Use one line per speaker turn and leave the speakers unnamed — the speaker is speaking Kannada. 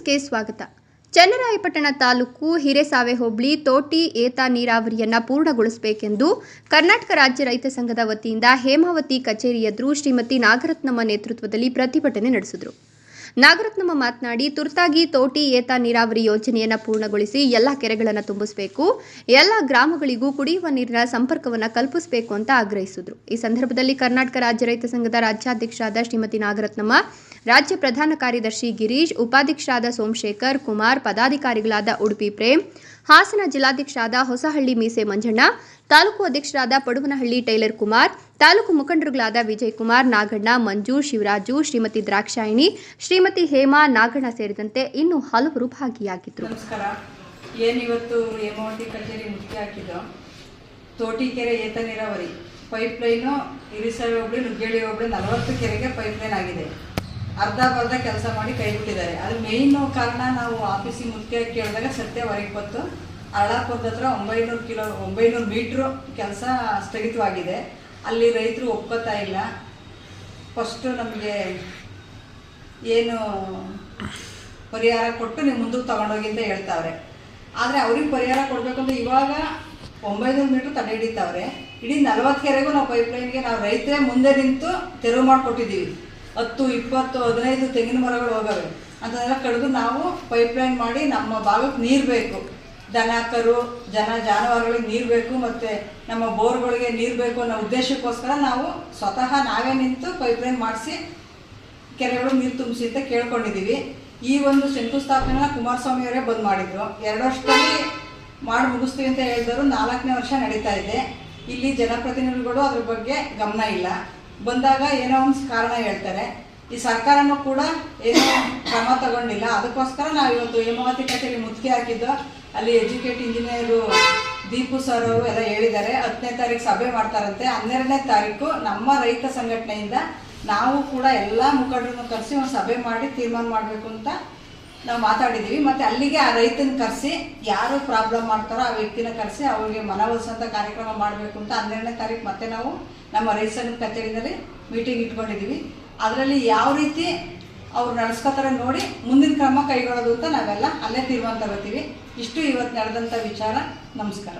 ನ್ಯೂಸ್ಗೆ ಸ್ವಾಗತ. ಚನ್ನರಾಯಪಟ್ಟಣ ತಾಲೂಕು ಹಿರೇಸಾವೆ ಹೋಬಳಿ ತೋಟಿ ಏತ ನೀರಾವರಿಯನ್ನ ಪೂರ್ಣಗೊಳಿಸಬೇಕೆಂದು ಕರ್ನಾಟಕ ರಾಜ್ಯ ರೈತ ಸಂಘದ ವತಿಯಿಂದ ಹೇಮಾವತಿ ಕಚೇರಿ ಎದುರು ಶ್ರೀಮತಿ ನಾಗರತ್ನಮ್ಮ ನೇತೃತ್ವದಲ್ಲಿ ಪ್ರತಿಭಟನೆ ನಡೆಸಿದರು. ನಾಗರತ್ನಮ್ಮ ಮಾತನಾಡಿ, ತುರ್ತಾಗಿ ತೋಟಿ ಏತ ನೀರಾವರಿ ಯೋಜನೆಯನ್ನು ಪೂರ್ಣಗೊಳಿಸಿ ಎಲ್ಲ ಕೆರೆಗಳನ್ನು ತುಂಬಿಸಬೇಕು. ಎಲ್ಲ ಗ್ರಾಮಗಳಿಗೂ ಕುಡಿಯುವ ನೀರಿನ ಸಂಪರ್ಕವನ್ನು ಕಲ್ಪಿಸಬೇಕು ಅಂತ ಆಗ್ರಹಿಸಿದರು. ಈ ಸಂದರ್ಭದಲ್ಲಿ ಕರ್ನಾಟಕ ರಾಜ್ಯ ರೈತ ಸಂಘದ ರಾಜ್ಯಾಧ್ಯಕ್ಷರಾದ ಶ್ರೀಮತಿ ನಾಗರತ್ನಮ್ಮ, ರಾಜ್ಯ ಪ್ರಧಾನ ಕಾರ್ಯದರ್ಶಿ ಗಿರೀಶ್, ಉಪಾಧ್ಯಕ್ಷರಾದ ಸೋಮಶೇಖರ್, ಕುಮಾರ್, ಪದಾಧಿಕಾರಿಗಳಾದ ಉಡುಪಿ ಪ್ರೇಮ್ ಹಾಸನ ಜಿಲ್ಲಾಧ್ಯಕ್ಷರಾದ ಹೊಸಹಳ್ಳಿ ಮೀಸೆ ಮಂಜಣ್ಣ, ತಾಲೂಕು ಅಧ್ಯಕ್ಷರಾದ ಪಡುವನಹಳ್ಳಿ ಟೈಲರ್ ಕುಮಾರ್, ತಾಲೂಕು ಮುಖಂಡರುಗಳಾದ ವಿಜಯ್ ಕುಮಾರ್ ನಾಗಣ್ಣ, ಮಂಜು, ಶಿವರಾಜು, ಶ್ರೀಮತಿ ದ್ರಾಕ್ಷಾಯಿಣಿ, ಶ್ರೀಮತಿ ಹೇಮಾ, ನಾಗಣ್ಣ ಸೇರಿದಂತೆ ಇನ್ನೂ ಹಲವರು ಭಾಗಿಯಾಗಿದ್ದರು
ನಮಸ್ಕಾರ. ಕಚೇರಿ ತೋಟಿಕೆರೆ ಏತ ನೀರಾವರಿ. ಪೈಪ್ ಲೈನು ಹಿರಿಸವೆ ಹೋಬಳಿ ನುಗ್ಗೇಳಿ ಹೋಬಳಿ ನಲವತ್ತು ಕೆರೆಗೆ ಪೈಪ್ ಲೈನ್ ಆಗಿದೆ. ಅರ್ಧ ಬರ್ಧ ಕೆಲಸ ಮಾಡಿ ಕೈ ಬಿಟ್ಟಿದ್ದಾರೆ ಅದು ಮೇಯ್ನ್ ಕಾರಣ ನಾವು ಆಫೀಸಿಗೆ ಮುಖ್ಯ ಕೇಳಿದಾಗ ಸತ್ಯ ಹೊರಗೆ ಬಂತು. ಅರಳಾಪುರದ ಹತ್ರ ಒಂಬೈನೂರು ಕಿಲೋ, ಒಂಬೈನೂರು ಮೀಟ್ರು ಕೆಲಸ ಸ್ಥಗಿತವಾಗಿದೆ. ಅಲ್ಲಿ ರೈತರು ಒಪ್ಕೋತಾ ಇಲ್ಲ. ಫಸ್ಟು ನಮಗೆ ಏನು ಪರಿಹಾರ ಕೊಟ್ಟು ನೀವು ಮುಂದಕ್ಕೆ ತಗೊಂಡೋಗಿ ಅಂತ ಹೇಳ್ತಾವ್ರೆ. ಆದರೆ ಅವ್ರಿಗೆ ಪರಿಹಾರ ಕೊಡಬೇಕಂದ್ರೆ ಇವಾಗ ಒಂಬೈನೂರು ಮೀಟ್ರ್ ತಡೆ ಹಿಡಿತಾವ್ರೆ. ಇಡೀ ನಲ್ವತ್ತು ಕೆರೆಗೂ ನಾವು ಪೈಪ್ಲೈನ್ಗೆ ನಾವು ರೈತರೇ ಮುಂದೆ ನಿಂತು ತೆರವು ಮಾಡಿಕೊಟ್ಟಿದ್ದೀವಿ. ಹತ್ತು, ಇಪ್ಪತ್ತು, ಹದಿನೈದು ತೆಂಗಿನ ಮರಗಳು ಹೋಗವೆ. ಅದನ್ನೆಲ್ಲ ಕಡಿದು ನಾವು ಪೈಪ್ಲೈನ್ ಮಾಡಿ ನಮ್ಮ ಭಾಗಕ್ಕೆ ನೀರು ಬೇಕು. ದನ ಕರು ಜನ, ಜಾನುವಾರುಗಳಿಗೆ ನೀರು ಬೇಕು ಮತ್ತು ನಮ್ಮ ಬೋರ್ಗಳಿಗೆ ನೀರು ಬೇಕು ಅನ್ನೋ ಉದ್ದೇಶಕ್ಕೋಸ್ಕರ ನಾವು ಸ್ವತಃ ನಾವೇ ನಿಂತು ಪೈಪ್ಲೈನ್ ಮಾಡಿಸಿ ಕೆರೆಗಳು ನೀರು ತುಂಬಿಸಿ ಅಂತ ಕೇಳ್ಕೊಂಡಿದ್ದೀವಿ ಈ ಒಂದು ಶಂಕುಸ್ಥಾಪನೆನ ಕುಮಾರಸ್ವಾಮಿ ಅವರೇ ಬಂದ್ ಮಾಡಿದ್ರು. ಎರಡು ವರ್ಷದಲ್ಲಿ ಮಾಡಿ ಮುಗಿಸ್ತೀವಿ ಅಂತ ಹೇಳಿದ್ರು ನಾಲ್ಕನೇ ವರ್ಷ ನಡೀತಾ ಇದೆ. ಇಲ್ಲಿ ಜನಪ್ರತಿನಿಧಿಗಳು ಅದ್ರ ಬಗ್ಗೆ ಗಮನ ಇಲ್ಲ. ಬಂದಾಗ ಏನೋ ಒಂದು ಕಾರಣ ಹೇಳ್ತಾರೆ. ಈ ಸರ್ಕಾರನೂ ಕೂಡ ಏನೋ ಕ್ರಮ ತಗೊಂಡಿಲ್ಲ. ಅದಕ್ಕೋಸ್ಕರ ನಾವು ಇವತ್ತು ಹೇಮಾವತಿ ಕಚೇರಿ ಮುತ್ತಿಗೆ ಹಾಕಿದ್ದು, ಅಲ್ಲಿ ಎಜುಕೇಟ್ ಇಂಜಿನಿಯರು ದೀಪು ಸರ್ ಅವರು ಎಲ್ಲ ಹೇಳಿದ್ದಾರೆ, ಹತ್ತನೇ ತಾರೀಕು ಸಭೆ ಮಾಡ್ತಾರಂತೆ. ಹನ್ನೆರಡನೇ ತಾರೀಕು ನಮ್ಮ ರೈತ ಸಂಘಟನೆಯಿಂದ ನಾವು ಕೂಡ ಎಲ್ಲ ಮುಖಂಡರನ್ನು ಕರೆಸಿ ಒಂದು ಸಭೆ ಮಾಡಿ ತೀರ್ಮಾನ ಮಾಡಬೇಕು ಅಂತ ನಾವು ಮಾತಾಡಿದ್ದೀವಿ ಮತ್ತು ಅಲ್ಲಿಗೆ ಆ ರೈತನ ಕರೆಸಿ ಯಾರು ಪ್ರಾಬ್ಲಮ್ ಮಾಡ್ತಾರೋ ಆ ವ್ಯಕ್ತಿನ ಕರೆಸಿ ಅವ್ರಿಗೆ ಮನವೊಲಿಸೋಂಥ ಕಾರ್ಯಕ್ರಮ ಮಾಡಬೇಕು ಅಂತ ಹನ್ನೆರಡನೇ ತಾರೀಕು ಮತ್ತೆ ನಾವು ನಮ್ಮ ರೈತ ಸಂಘದ ಕಚೇರಿನಲ್ಲಿ ಮೀಟಿಂಗ್ ಇಟ್ಕೊಂಡಿದ್ದೀವಿ ಅದರಲ್ಲಿ ಯಾವ ರೀತಿ ಅವ್ರು ನಡೆಸ್ಕೊತಾರೆ ನೋಡಿ ಮುಂದಿನ ಕ್ರಮ ಕೈಗೊಳ್ಳೋದು ಅಂತ ನಾವೆಲ್ಲ ಅಲ್ಲೇ ತೀರ್ಮಾನ ತಗೋತೀವಿ ಇಷ್ಟು ಇವತ್ತು ನಡೆದಂಥ ವಿಚಾರ. ನಮಸ್ಕಾರ.